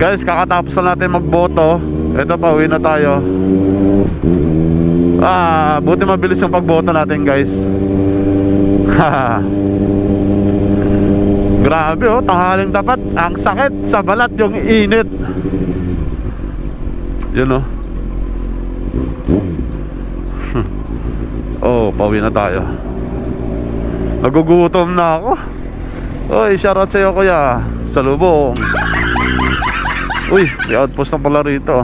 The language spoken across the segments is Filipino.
Guys, kakatapos na natin magboto. Ito pa, uwi na tayo. Ah, buti mabilis yung pagboto natin, guys. Grabe oh, tanghaling tapat. Ang sakit sa balat yung init. Yun oh. oh, pauwi na tayo. Nagugutom na ako. Oy, shoutout sa'yo kuya. Sa lubong. Uy, may outpost na pala rito.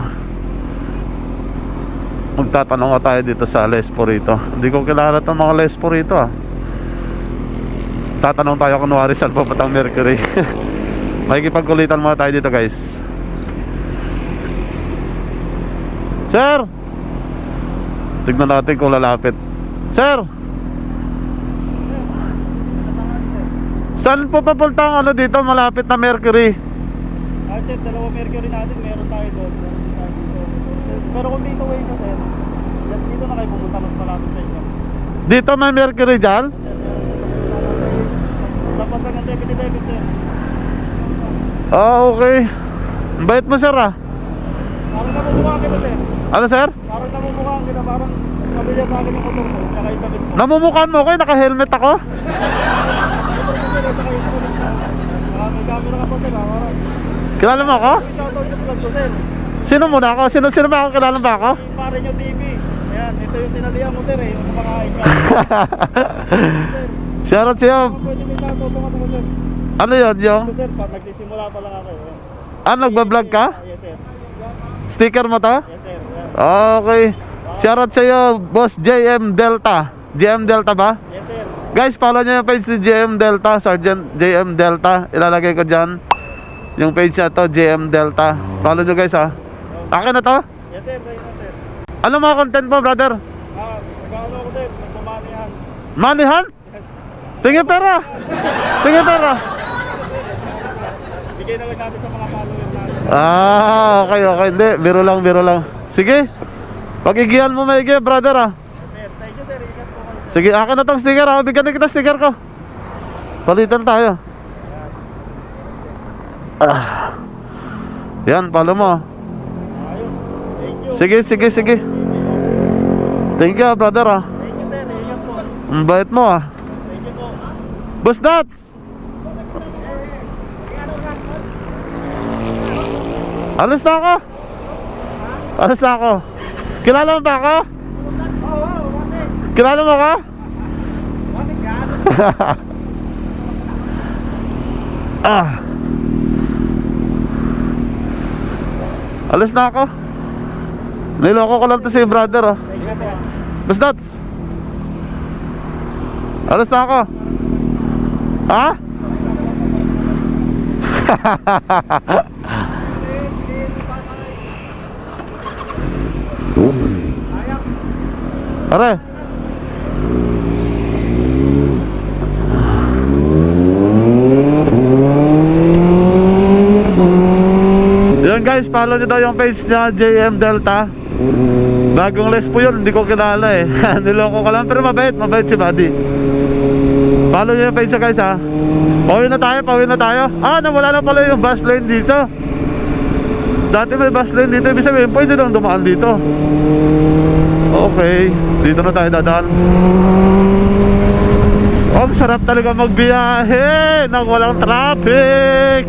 Magtatanong nga tayo dito sa Lespo rito. Hindi ko kilala itong mga Lespo rito ah. Tatanong tayo kunwari saan pa patang Mercury. Makikipagkulitan muna tayo dito guys. Sir! Tignan natin kung lalapit. Sir! Saan po papunta ang ano dito malapit na Mercury? Ah, sir, dalawa Mercury natin, meron tayo doon. meron tayo dito. Pero kung dito way ka, sir, dito na kayo pumunta, mas malapit sa inyo. Dito may Mercury dyan? Tapos lang ng 7-Eleven, sir. Ah, okay. Bait mo sir ah. Parang namumukha kita, sir. Ano sir? Parang namumukha kita, parang pamilya sa akin yung motor, sir. Tsaka yung damit mo. Namumukhaan mo ko, naka-helmet ako. Tsaka may camera ka pa, sir. ah, Kilala mo ako? Shoutout sa vlog ko, sir. Sino muna ako? Sino, sino ba ako? Kilala ba ako? Yung pare nyo TV. Ayan, ito yung tinalihan mo, sir, eh. Yung kumakain ka. Shoutout sa'yo. pwede may sir. Ano yun yung? Ito, sir, pa, nagsisimula pa lang ako. eh. Ah, nagbablog ka? Yes, sir. Sticker mo to? Yes, sir. Yan. Okay. Shoutout sa'yo, Boss JM Delta. JM Delta ba? Yes, sir. Guys, follow nyo yung page ni JM Delta, Sergeant JM Delta. Ilalagay ko dyan. Yung page niya to, JM Delta. Follow nyo guys ha. Akin na to? Yes, sir. Na, sir. Ano mga content mo, brother? Ah, nagkakaano ako, sir. Nagmamanihan. Manihan? Tingin pera. Tingin pera. Bigay na lang natin sa mga followers natin. Ah, okay, okay. Hindi, biro lang, biro lang. Sige. Pagigihan mo maigi, brother ah. Sir, thank you, sir. Ingat po kayo. Sige, akin na tong sticker ah. Bigyan na kita sticker ko. Palitan tayo. Ah. Yan, follow mo. Sige, sige, sige. Thank you, ah, brother ah. Thank you, sir. Ingat. Ang bait mo ah. Boss Nuts! Alis na ako. Alis na ako. Kilala mo ba ako? Kilala mo ako? Ah. Alis na ako. Niloko ko lang to si brother oh. Nuts! Alis na ako. Ha? Are. Yun guys, follow nyo daw yung page niya, JM Delta. Bagong les po yun, hindi ko kilala eh. Niloko ko lang, pero mabait, mabait si Buddy. Follow nyo yung page niya guys ha. Pauwi na tayo, pauwi na tayo. Ah, nawala na pala yung bus lane dito. Dati may bus lane dito, ibig sabihin, pwede lang dumaan dito. Okay, dito na tayo dadaan. Oh, sarap talaga magbiyahe nang walang traffic.